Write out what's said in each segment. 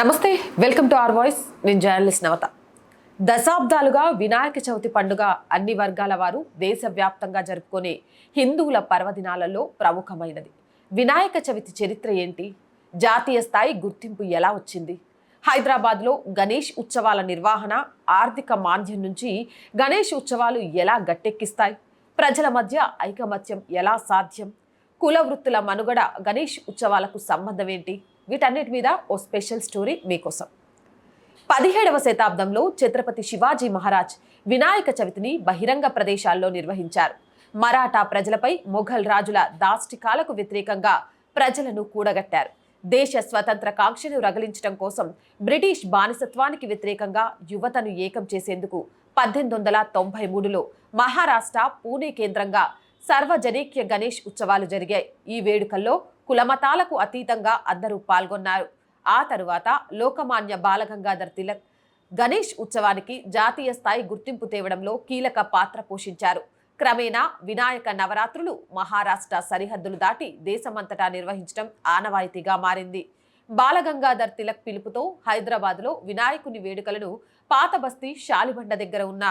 నమస్తే welcome to R Voice. నేను journalist నవత. దశాబ్దాలుగా వినాయక చవితి పండుగ అన్ని వర్గాల వారు దేశవ్యాప్తంగా జరుపుకునే హిందువుల పర్వదినాలలో ప్రముఖమైనది. వినాయక చవితి చరిత్ర ఏంటి? జాతీయ స్థాయి గుర్తింపు ఎలా వచ్చింది? హైదరాబాద్లో గణేష్ ఉత్సవాల నిర్వహణ ఆర్థిక మాంద్యం నుంచి గణేష్ ఉత్సవాలు ఎలా గట్టెక్కిస్తాయి? ప్రజల మధ్య ఐకమత్యం ఎలా సాధ్యం? కుల వృత్తుల మనుగడ గణేష్ ఉత్సవాలకు సంబంధం ఏంటి? వీటన్నిటి మీద ఓ స్పెషల్ స్టోరీ మీకోసం. పదిహేడవ శతాబ్దంలో ఛత్రపతి శివాజీ మహారాజ్ వినాయక చవితిని బహిరంగ ప్రదేశాల్లో నిర్వహించారు. మరాఠా ప్రజలపై మొఘల్ రాజుల దాష్టికాలకు వ్యతిరేకంగా ప్రజలను కూడగట్టారు. దేశ స్వతంత్ర కాంక్షను రగిలించడం కోసం బ్రిటిష్ బానిసత్వానికి వ్యతిరేకంగా యువతను ఏకం చేసేందుకు పద్దెనిమిది వందల తొంభై మూడులో మహారాష్ట్ర పూణే కేంద్రంగా సర్వజనీక్య గణేష్ ఉత్సవాలు జరిగాయి. ఈ వేడుకల్లో కులమతాలకు అతీతంగా అందరూ పాల్గొన్నారు. ఆ తరువాత లోకమాన్య బాలగంగాధర్ తిలక్ గణేష్ ఉత్సవానికి జాతీయ స్థాయి గుర్తింపు తేవడంలో కీలక పాత్ర పోషించారు. క్రమేణా వినాయక నవరాత్రులు మహారాష్ట్ర సరిహద్దులు దాటి దేశమంతటా నిర్వహించడం ఆనవాయితీగా మారింది. బాలగంగాధర్ తిలక్ పిలుపుతో హైదరాబాద్లో వినాయకుని వేడుకలను పాత బస్తీ శాలిబండ దగ్గర ఉన్న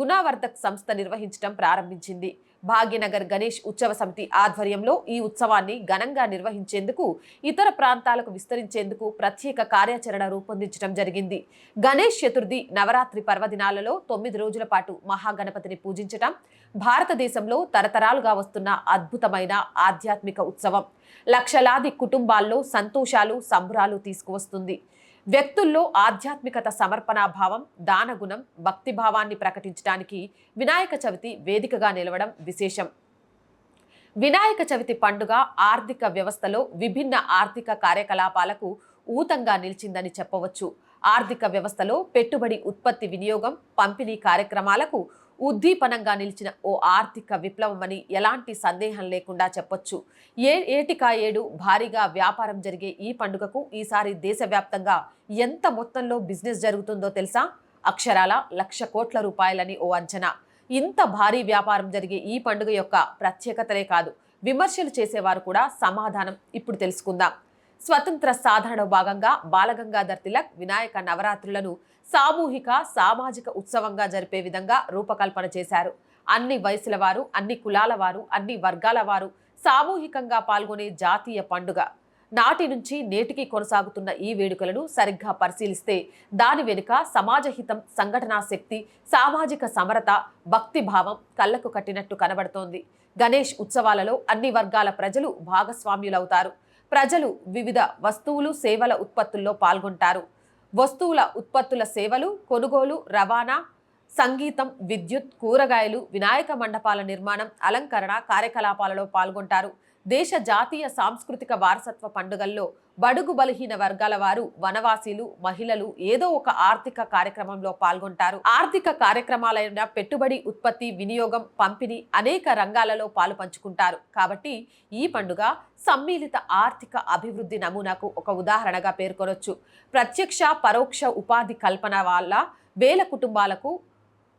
గుణావర్ధక్ సంస్థ నిర్వహించడం ప్రారంభించింది. భాగ్యనగర్ గణేష్ ఉత్సవ సమితి ఆధ్వర్యంలో ఈ ఉత్సవాన్ని ఘనంగా నిర్వహించేందుకు ఇతర ప్రాంతాలకు విస్తరించేందుకు ప్రత్యేక కార్యాచరణ రూపొందించడం జరిగింది. గణేష్ చతుర్థి నవరాత్రి పర్వదినాలలో తొమ్మిది రోజుల పాటు మహాగణపతిని పూజించటం భారతదేశంలో తరతరాలుగా వస్తున్న అద్భుతమైన ఆధ్యాత్మిక ఉత్సవం. లక్షలాది కుటుంబాల్లో సంతోషాలు సంబరాలు తీసుకువస్తుంది. వ్యక్తుల్లో ఆధ్యాత్మికత సమర్పణాభావం దానగుణం భక్తిభావాన్ని ప్రకటించడానికి వినాయక చవితి వేదికగా నిలవడం విశేషం. వినాయక చవితి పండుగ ఆర్థిక వ్యవస్థలో విభిన్న ఆర్థిక కార్యకలాపాలకు ఊతంగా నిలిచిందని చెప్పవచ్చు. ఆర్థిక వ్యవస్థలో పెట్టుబడి ఉత్పత్తి వినియోగం పంపిణీ కార్యక్రమాలకు ఉద్దీపనంగా నిలిచిన ఓ ఆర్థిక విప్లవమని ఎలాంటి సందేహం లేకుండా చెప్పొచ్చు. ఏ ఏటికా ఏడు భారీగా వ్యాపారం జరిగే ఈ పండుగకు ఈసారి దేశవ్యాప్తంగా ఎంత మొత్తంలో బిజినెస్ జరుగుతుందో తెలుసా? అక్షరాల లక్ష కోట్ల రూపాయలని ఓ అంచనా. ఇంత భారీ వ్యాపారం జరిగే ఈ పండుగ యొక్క ప్రత్యేకతలే కాదు విమర్శలు చేసేవారు కూడా సమాధానం ఇప్పుడు తెలుసుకుందాం. స్వతంత్ర సాధనలో భాగంగా బాలగంగాధర్ తిలక్ వినాయక నవరాత్రులను సామూహిక సామాజిక ఉత్సవంగా జరిపే విధంగా రూపకల్పన చేశారు. అన్ని వయసుల వారు అన్ని కులాల వారు అన్ని వర్గాల వారు సామూహికంగా పాల్గొనే జాతీయ పండుగ. నాటి నుంచి నేటికి కొనసాగుతున్న ఈ వేడుకలను సరిగ్గా పరిశీలిస్తే దాని వెనుక సమాజ హితం సంఘటనా శక్తి సామాజిక సమరత భక్తి భావం కళ్ళకు కట్టినట్టు కనబడుతోంది. గణేష్ ఉత్సవాలలో అన్ని వర్గాల ప్రజలు భాగస్వామ్యులవుతారు. ప్రజలు వివిధ వస్తువులు సేవల ఉత్పత్తుల్లో పాల్గొంటారు. వస్తువుల ఉత్పత్తుల సేవలు కొనుగోలు రవాణా సంగీతం విద్యుత్ కూరగాయలు వినాయక మండపాల నిర్మాణం అలంకరణ కార్యకలాపాలలో పాల్గొంటారు. దేశ జాతీయ సాంస్కృతిక వారసత్వ పండుగల్లో బడుగు బలహీన వర్గాల వారు వనవాసీలు మహిళలు ఏదో ఒక ఆర్థిక కార్యక్రమంలో పాల్గొంటారు. ఆర్థిక కార్యక్రమాలైన పెట్టుబడి ఉత్పత్తి వినియోగం పంపిణీ అనేక రంగాలలో పాలు పంచుకుంటారు. కాబట్టి ఈ పండుగ సమ్మిళిత ఆర్థిక అభివృద్ధి నమూనాకు ఒక ఉదాహరణగా పేర్కొనొచ్చు. ప్రత్యక్ష పరోక్ష ఉపాధి కల్పన వల్ల వేల కుటుంబాలకు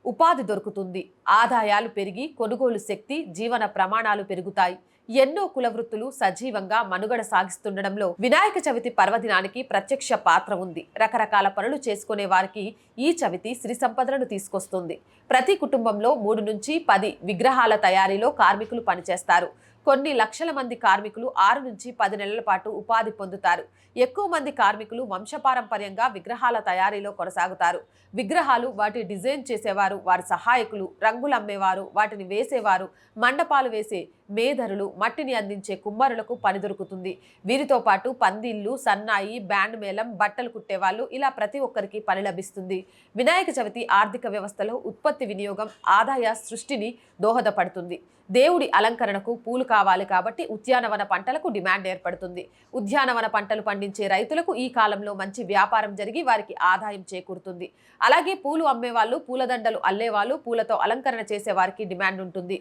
ఉపాధి దొరుకుతుంది. ఆదాయాలు పెరిగి కొనుగోలు శక్తి జీవన ప్రమాణాలు పెరుగుతాయి. ఎన్నో కులవృత్తులు సజీవంగా మనుగడ సాగిస్తుండడంలో వినాయక చవితి పర్వదినానికి ప్రత్యక్ష పాత్ర ఉంది. రకరకాల పనులు చేసుకునే వారికి ఈ చవితి శ్రీ సంపదలను తీసుకొస్తుంది. ప్రతి కుటుంబంలో మూడు నుంచి పది విగ్రహాల తయారీలో కార్మికులు పనిచేస్తారు. కొన్ని లక్షల మంది కార్మికులు ఆరు నుంచి పది నెలల పాటు ఉపాధి పొందుతారు. ఎక్కువ మంది కార్మికులు వంశపారంపర్యంగా విగ్రహాల తయారీలో కొనసాగుతారు. విగ్రహాలు వాటి డిజైన్ చేసేవారు వారి సహాయకులు రంగులు అమ్మేవారు వాటిని వేసేవారు మండపాలు వేసే మేధరులు మట్టిని అందించే కుమ్మరులకు పని దొరుకుతుంది. వీరితో పాటు పందిళ్ళు సన్నాయి బ్యాండ్ మేళం బట్టలు కుట్టేవాళ్ళు ఇలా ప్రతి ఒక్కరికి పని లభిస్తుంది. వినాయక చవితి ఆర్థిక వ్యవస్థలో ఉత్పత్తి వినియోగం ఆదాయ సృష్టిని దోహదపడుతుంది. దేవుడి అలంకరణకు పూలు కావాలి కాబట్టి ఉద్యానవన పంటలకు డిమాండ్ ఏర్పడుతుంది. ఉద్యానవన పంటలు పండించే రైతులకు ఈ కాలంలో మంచి వ్యాపారం జరిగి వారికి ఆదాయం చేకూరుతుంది. అలాగే పూలు అమ్మేవాళ్ళు పూలదండలు అల్లేవాళ్ళు పూలతో అలంకరణ చేసే వారికి డిమాండ్ ఉంటుంది.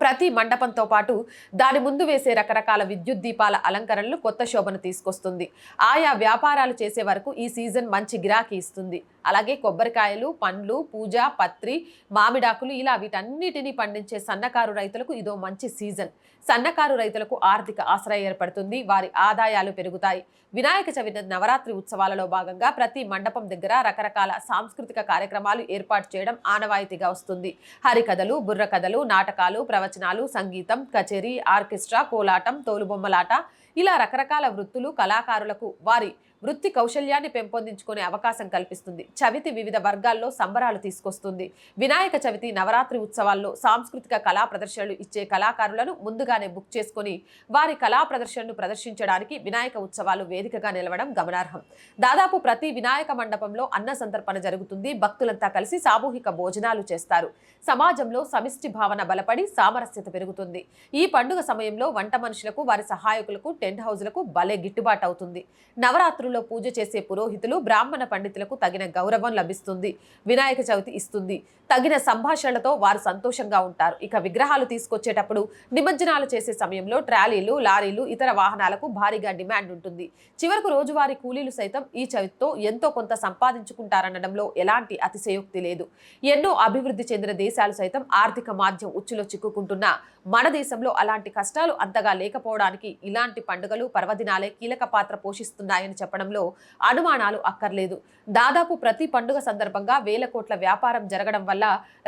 ప్రతి మండపంతో పాటు దాని ముందు వేసే రకరకాల విద్యుత్ దీపాల అలంకరణలు కొత్త శోభను తీసుకొస్తుంది. ఆయా వ్యాపారాలు చేసే వరకు ఈ సీజన్ మంచి గిరాకీ ఇస్తుంది. అలాగే కొబ్బరికాయలు పండ్లు పూజ పత్రి మామిడాకులు ఇలా వీటన్నిటిని పండించే సన్నకారు రైతులకు ఇదో మంచి సీజన్. సన్నకారు రైతులకు ఆర్థిక ఆశ్రయ ఏర్పడుతుంది. వారి ఆదాయాలు పెరుగుతాయి. వినాయక చవితి నవరాత్రి ఉత్సవాలలో భాగంగా ప్రతి మండపం దగ్గర రకరకాల సాంస్కృతిక కార్యక్రమాలు ఏర్పాటు చేయడం ఆనవాయితీగా వస్తుంది. హరికథలు బుర్రకథలు నాటకాలు ప్రవ ప్రవచనాలు సంగీతం కచేరీ ఆర్కెస్ట్రా కోలాటం తోలుబొమ్మలాట ఇలా రకరకాల వృత్తులు కళాకారులకు వారి వృత్తి కౌశల్యాన్ని పెంపొందించుకునే అవకాశం కల్పిస్తుంది. చవితి వివిధ వర్గాల్లో సంబరాలు తీసుకొస్తుంది. వినాయక చవితి నవరాత్రి ఉత్సవాల్లో సాంస్కృతిక కళా ప్రదర్శనలు ఇచ్చే కళాకారులను ముందుగానే బుక్ చేసుకుని వారి కళా ప్రదర్శనను ప్రదర్శించడానికి వినాయక ఉత్సవాలు వేదికగా నిలవడం గమనార్హం. దాదాపు ప్రతి వినాయక మండపంలో అన్న సంతర్పణ జరుగుతుంది. భక్తులంతా కలిసి సామూహిక భోజనాలు చేస్తారు. సమాజంలో సమిష్టి భావన బలపడి సామరస్యత పెరుగుతుంది. ఈ పండుగ సమయంలో వంట మనుషులకు వారి సహాయకులకు టెంట్ హౌజ్లకు భలే గిట్టుబాటు అవుతుంది నవరాత్రులు నవరాత్రుల్లో పూజ చేసే పురోహితులు బ్రాహ్మణ పండితులకు తగిన గౌరవం లభిస్తుంది వినాయక చవితి ఇస్తుంది. తగిన సంభాషణలతో వారు సంతోషంగా ఉంటారు. ఇక విగ్రహాలు తీసుకొచ్చేటప్పుడు నిమజ్జనాలు చేసే సమయంలో ట్రాలీలు లారీలు ఇతర వాహనాలకు భారీగా డిమాండ్ ఉంటుంది. చివరకు రోజువారీ కూలీలు సైతం ఈ చవితితో ఎంతో కొంత సంపాదించుకుంటారనడంలో ఎలాంటి అతిశయోక్తి లేదు. ఎన్నో అభివృద్ధి చెందిన దేశాలు సైతం ఆర్థిక మాధ్యం ఉచ్చులో చిక్కుకుంటున్నా మన దేశంలో అలాంటి కష్టాలు అంతగా లేకపోవడానికి ఇలాంటి పండుగలు పర్వదినాలే కీలక పాత్ర పోషిస్తున్నాయని చెప్పడంలో అనుమానాలు అక్కర్లేదు. దాదాపు ప్రతి పండుగ సందర్భంగా వేల కోట్ల వ్యాపారం జరగడం వల్ల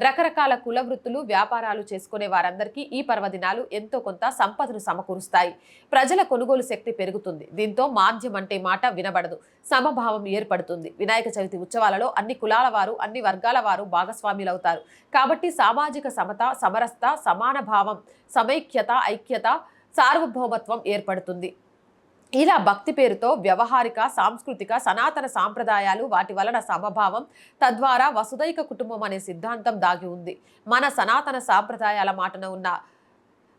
రకరకాల కుల వృత్తులు వ్యాపారాలు చేసుకునే వారందరికీ ఈ పర్వదినాలు ఎంతో కొంత సంపదను సమకూరుస్తాయి. ప్రజల కొనుగోలు శక్తి పెరుగుతుంది. దీంతో మాధ్యం అంటే మాట వినబడదు. సమభావం ఏర్పడుతుంది. వినాయక చవితి ఉత్సవాలలో అన్ని కులాల వారు అన్ని వర్గాల వారు భాగస్వాములవుతారు. కాబట్టి సామాజిక సమత సమరస్త సమాన భావం సమైక్యత ఐక్యత సార్వభౌమత్వం ఏర్పడుతుంది. ఇలా భక్తి పేరుతో వ్యవహారిక సాంస్కృతిక సనాతన సాంప్రదాయాలు వాటి వలన సమభావం తద్వారా వసుదైక కుటుంబం అనే సిద్ధాంతం దాగి ఉంది. మన సనాతన సాంప్రదాయాల మాటన ఉన్న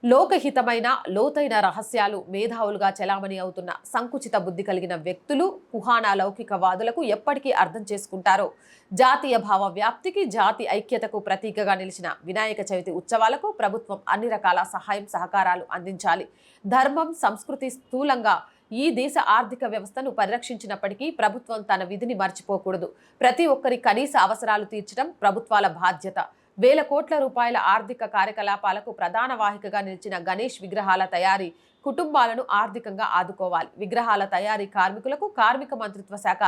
లోకహితమైన లోతైన రహస్యాలు మేధావులుగా చెలామణి అవుతున్న సంకుచిత బుద్ధి కలిగిన వ్యక్తులు కుహానా లౌకికవాదులకు ఎప్పటికీ అర్థం చేసుకుంటారో. జాతీయ భావ వ్యాప్తికి జాతి ఐక్యతకు ప్రతీకగా నిలిచిన వినాయక చవితి ఉత్సవాలకు ప్రభుత్వం అన్ని రకాల సహాయం సహకారాలు అందించాలి. ధర్మం సంస్కృతి స్థూలంగా ఈ దేశ ఆర్థిక వ్యవస్థను పరిరక్షించినప్పటికీ ప్రభుత్వం తన విధిని మర్చిపోకూడదు. ప్రతి ఒక్కరి కనీస అవసరాలు తీర్చడం ప్రభుత్వాల బాధ్యత. వేల కోట్ల రూపాయల ఆర్థిక కార్యకలాపాలకు ప్రధాన వాహికగా నిలిచిన గణేష్ విగ్రహాల తయారీ కుటుంబాలను ఆర్థికంగా ఆదుకోవాలి. విగ్రహాల తయారీ కార్మికులకు కార్మిక మంత్రిత్వ శాఖ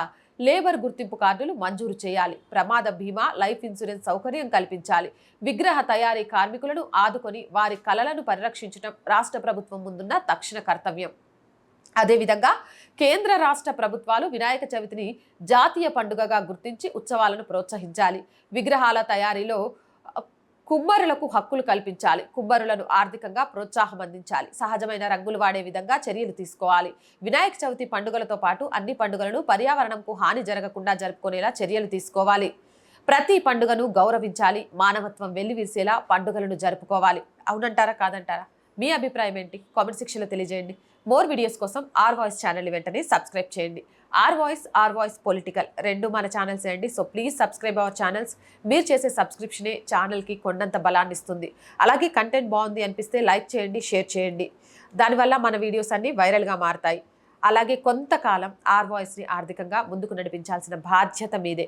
లేబర్ గుర్తింపు కార్డులు మంజూరు చేయాలి. ప్రమాద బీమా లైఫ్ ఇన్సూరెన్స్ సౌకర్యం కల్పించాలి. విగ్రహ తయారీ కార్మికులను ఆదుకొని వారి కలలను పరిరక్షించడం రాష్ట్ర ప్రభుత్వం ముందున్న తక్షణ కర్తవ్యం. అదేవిధంగా కేంద్ర రాష్ట్ర ప్రభుత్వాలు వినాయక చవితిని జాతీయ పండుగగా గుర్తించి ఉత్సవాలను ప్రోత్సహించాలి. విగ్రహాల తయారీలో కుమ్మరులకు హక్కులు కల్పించాలి. కుమ్మరులను ఆర్థికంగా ప్రోత్సాహం అందించాలి. సహజమైన రంగులు వాడే విధంగా చర్యలు తీసుకోవాలి. వినాయక చవితి పండుగలతో పాటు అన్ని పండుగలను పర్యావరణంకు హాని జరగకుండా జరుపుకునేలా చర్యలు తీసుకోవాలి. ప్రతి పండుగను గౌరవించాలి. మానవత్వం వెల్లివిరిసేలా పండుగలను జరుపుకోవాలి. అవునంటారా కాదంటారా? మీ అభిప్రాయం ఏంటి? కామెంట్ సెక్షన్లో తెలియజేయండి. మోర్ వీడియోస్ కోసం ఆర్ వాయిస్ ఛానల్ వెంటనే సబ్స్క్రైబ్ చేయండి. R Voice R Voice political రెండు మన ఛానల్స్ అండి. So please subscribe our channels మీరు చేసే సబ్స్క్రిప్షనే ఛానల్కి కొండంత బలాన్ని ఇస్తుంది. అలాగే కంటెంట్ బాగుంది అనిపిస్తే లైక్ చేయండి షేర్ చేయండి. దానివల్ల మన వీడియోస్ అన్నీ వైరల్గా మారతాయి. అలాగే కొంతకాలం ఆర్ వాయిస్ని ఆర్థికంగా ముందుకు నడిపించాల్సిన బాధ్యత మీదే.